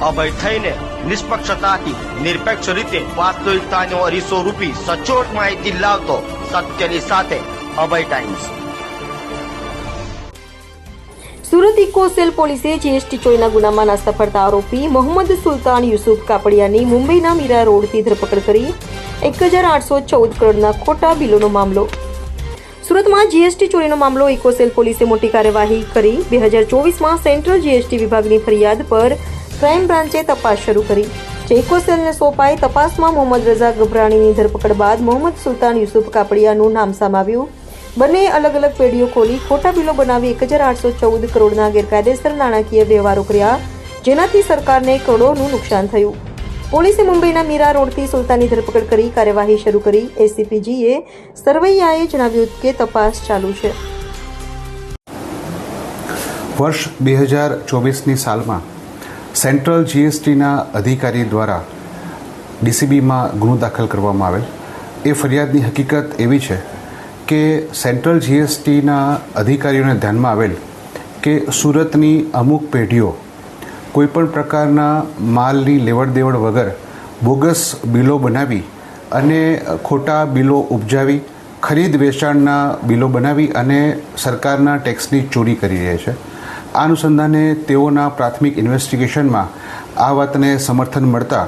અભય થઈને નિષ્પક્ષતાથી, નિરપેક્ષ રીતે વાસ્તવિકતાનો અરીસો રૂપી સચોટ માહિતી લાવતો સત્યની સાથે Abhay Times. Surat Eco Cell પોલીસે જીએસટી ચોરીના ગુનામાં સફળતા આરોપી મોહમ્મદ સુલતાન યુસુફ કાપડિયાની મુંબઈના મીરા રોડથી ધરપકડ કરી એક હજાર આઠસો ચૌદ કરોડના ખોટા બિલોનો મામલો. સુરતમાં જીએસટી ચોરીનો મામલો ઇકોસેલ પોલીસે મોટી કાર્યવાહી કરી. બે હજાર ચોવીસમાં સેન્ટ્રલ જીએસટી વિભાગની ફરિયાદ પર ક્રાઇમ બ્રાન્ચે તપાસ શરૂ કરી. ચેકો સેલને સોંપાઈ તપાસમાં મોહમ્મદ રઝા ગભરાણીની ધરપકડ બાદ મોહમ્મદ સુલતાન યુસુફ કાપડિયાનું નામ સામે આવ્યું. બંને અલગ અલગ પેઢીઓ ખોલી ખોટા બિલો બનાવી એક હજાર આઠસો ચૌદ કરોડના ગેરકાયદેસર નાણાકીય વ્યવહારો કર્યા, જેનાથી સરકારને કરોડોનું નુકસાન થયું. પોલીસે મુંબઈના મીરા રોડથી સુલતાનની ધરપકડ કરી કાર્યવાહી શરૂ કરી. એસીપીજીએ સરવૈયાએ જણાવ્યું કે તપાસ ચાલુ છે. વર્ષ બે હજાર ચોવીસની સાલમાં સેન્ટ્રલ જીએસટીના અધિકારી દ્વારા ડીસીબીમાં ગુનો દાખલ કરવામાં આવેલ. એ ફરિયાદની હકીકત એવી છે કે સેન્ટ્રલ જીએસટીના અધિકારીઓને ધ્યાનમાં આવેલ કે સુરતની અમુક પેઢીઓ કોઈપણ પ્રકારના માલની લેવડ દેવડ વગર બોગસ બિલો બનાવી અને ખોટા બિલો ઉપજાવી, ખરીદ વેચાણના બિલો બનાવી અને સરકારના ટેક્સની ચોરી કરી રહ્યા છે. આ અનુસંધાને તેઓના પ્રાથમિક ઇન્વેસ્ટિગેશનમાં આ વાતને સમર્થન મળતા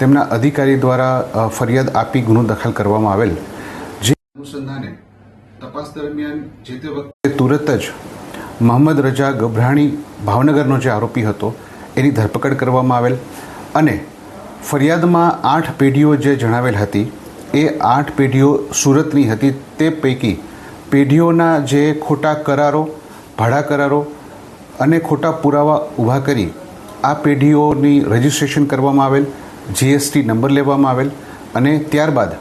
તેમના અધિકારી દ્વારા ફરિયાદ આપી ગુનો દાખલ કરવામાં આવેલ. જે અનુસંધાને તપાસ દરમિયાન જે તે વખતે તુરત જ મોહમ્મદ રજા ગભરાણી ભાવનગરનો જે આરોપી હતો, એની ધરપકડ કરવામાં આવેલ અને ફરિયાદમાં આઠ પેઢીઓ જે જણાવેલ હતી, એ આઠ પેઢીઓ સુરતની હતી. તે પૈકી પેઢીઓના જે ખોટા કરારો, ભાડા કરારો અને ખોટા પુરાવા ઊભા કરી આ પેઢીઓની રજિસ્ટ્રેશન કરવામાં આવેલ જીએસટી નંબર લેવામાં આવેલ અને ત્યારબાદ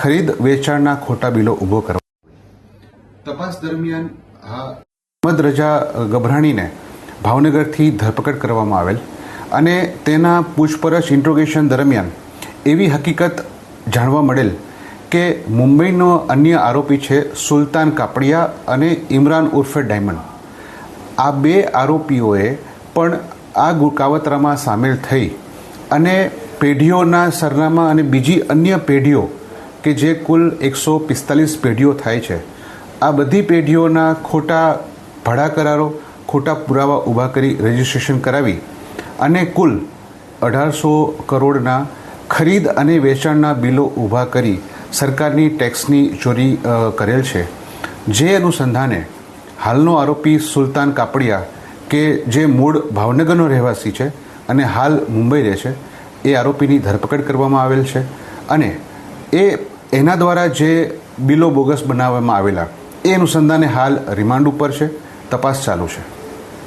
ખરીદ વેચાણના ખોટા બિલો ઊભો કરવા. તપાસ દરમિયાન અહમદ રજા ગભરાણીને ભાવનગરથી ધરપકડ કરવામાં આવેલ અને તેના પૂછપરછ ઇન્ટ્રોગેશન દરમિયાન એવી હકીકત જાણવા મળેલ કે મુંબઈનો અન્ય આરોપી છે સુલતાન કાપડિયા અને ઇમરાન ઉર્ફે ડાયમંડ. આ બે આરોપીઓએ પણ આ કાવતરામાં સામેલ થઈ. અને પેઢીઓના સરનામા અને બીજી અન્ય પેઢીઓ, કે જે કુલ એકસો પિસ્તાલીસ પેઢીઓ થાય છે, આ બધી પેઢીઓના ખોટા ભાડા કરારો, ખોટા પુરાવા ઊભા કરી રજિસ્ટ્રેશન કરાવી અને કુલ અઢારસો કરોડના ખરીદ અને વેચાણના બિલો ઊભા કરી સરકારની ટેક્સની ચોરી કરેલ છે. જે અનુસંધાને હાલનો આરોપી સુલતાન કાપડિયા, કે જે મૂળ ભાવનગરનો રહેવાસી છે અને હાલ મુંબઈ રહે છે, એ આરોપીની ધરપકડ કરવામાં આવેલ છે અને એ એના દ્વારા જે બિલો બોગસ બનાવવામાં આવેલા, એ અનુસંધાને હાલ રિમાન્ડ ઉપર છે, તપાસ ચાલુ છે.